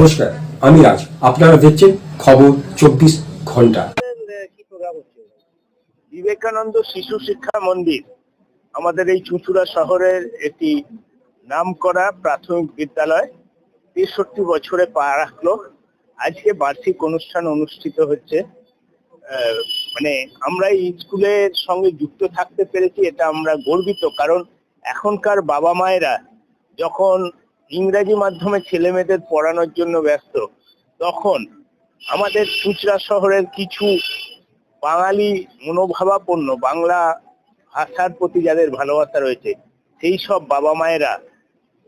নমস্কার, আমি রাজ আপনারা দেখছেন খবর চব্বিশ ঘণ্টা। বিবেকানন্দ শিশু শিক্ষা মন্দির, আমাদের এই চুঁচুড়া শহরের একটি নামকরা প্রাথমিক বিদ্যালয়, তেষট্টি বছরে পা রাখল আজকে বার্ষিক অনুষ্ঠান অনুষ্ঠিত হচ্ছে। মানে আমরা এই স্কুলের সঙ্গে যুক্ত থাকতে পেরেছি, এটা আমরা গর্বিত, কারণ এখনকার বাবা মায়েরা যখন ইংরাজি মাধ্যমে ছেলে মেয়েদের পড়ানোর জন্য ব্যস্ত। তখন আমাদের চুঁচড়া শহরের কিছু বাঙালি মনোভাবাপন্ন বাংলা ভাষার প্রতি যাদের ভালোবাসা রয়েছে, সেই সব বাবা মায়েরা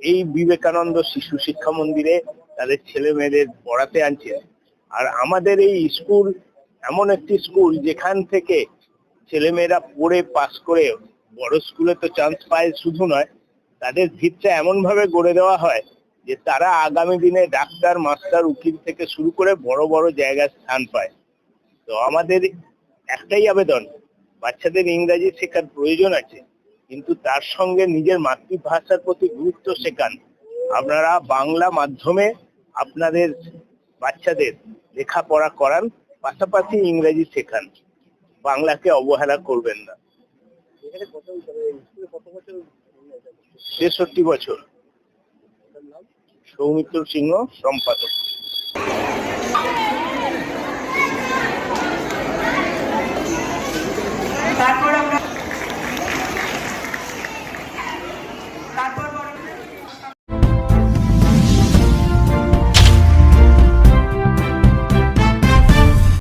এই বিবেকানন্দ শিশু শিক্ষা মন্দিরে তাদের ছেলে মেয়েদের পড়াতে আনছে আর আমাদের এই স্কুল এমন একটি স্কুল যেখান থেকে ছেলেমেয়েরা পড়ে পাস করে বড় স্কুলে তো চান্স পায় শুধু নয় তাদের ভিতটা এমন ভাবে গড়ে দেওয়া হয় যে তারা আগামী দিনে ডাক্তার, মাস্টার, উকিল থেকে শুরু করে বড় বড় জায়গায় স্থান পায়। তো আমাদের একটাই আবেদন, বাচ্চাদের ইংরাজি শেখার প্রয়োজন আছে, কিন্তু তার সঙ্গে নিজের মাতৃভাষার প্রতি গুরুত্ব শেখান। আপনারা বাংলা মাধ্যমে আপনাদের বাচ্চাদের লেখাপড়া করান, পাশাপাশি ইংরেজি শেখান। বাংলাকে অবহেলা করবেন না। তেষট্টি বছর। সৌমিত্র সিংহ সম্পাদক।